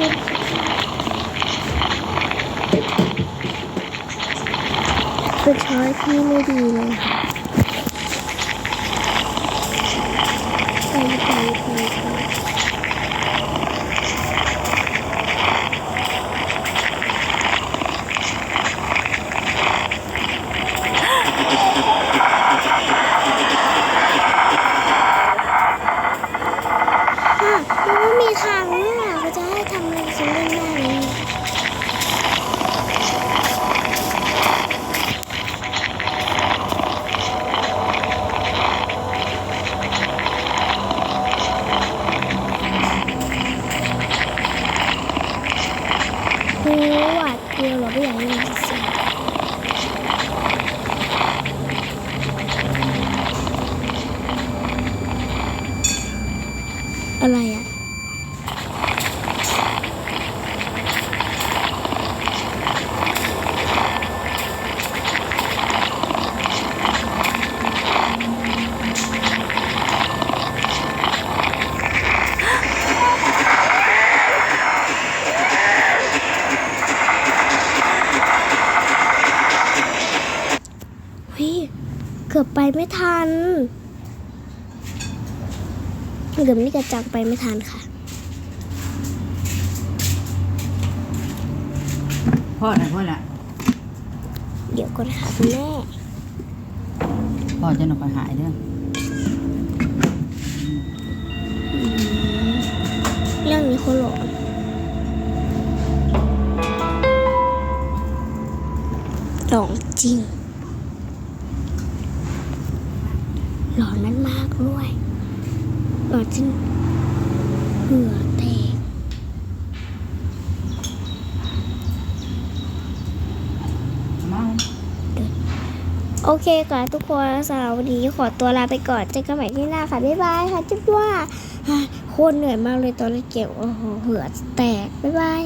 เป็นช้อยที่ไม่ดีเลยค่ะไปไปไปไปไม่มีทาง หวาดกลัวเหร อไม่อยากเล่นจริงๆอะไรอะเฮ้ยเกือบไปไม่ทัน เกือบนี่กระจังไปไม่ทันค่ะ พ่อนะพ่อละเดี๋ยวก่อนค่ะคุณแม่พ่อจะหนอกหายเด้อเรื่องนี้เขาหลอนหลอนจริง หลอนนั้นมากด้วย หลอนจนเหงื่อแตกมาโอเคก่อนทุกคนสำหรับวันนี้ขอตัวลาไปก่อนเจอกันใหม่ที่หน้าค่ะ บ๊ายบายค่ะจุ๊บว่าโคนเหนื่อยมากเลยตอนเล่นเกมโอ้โหเหงื่อแตก บ๊ายบาย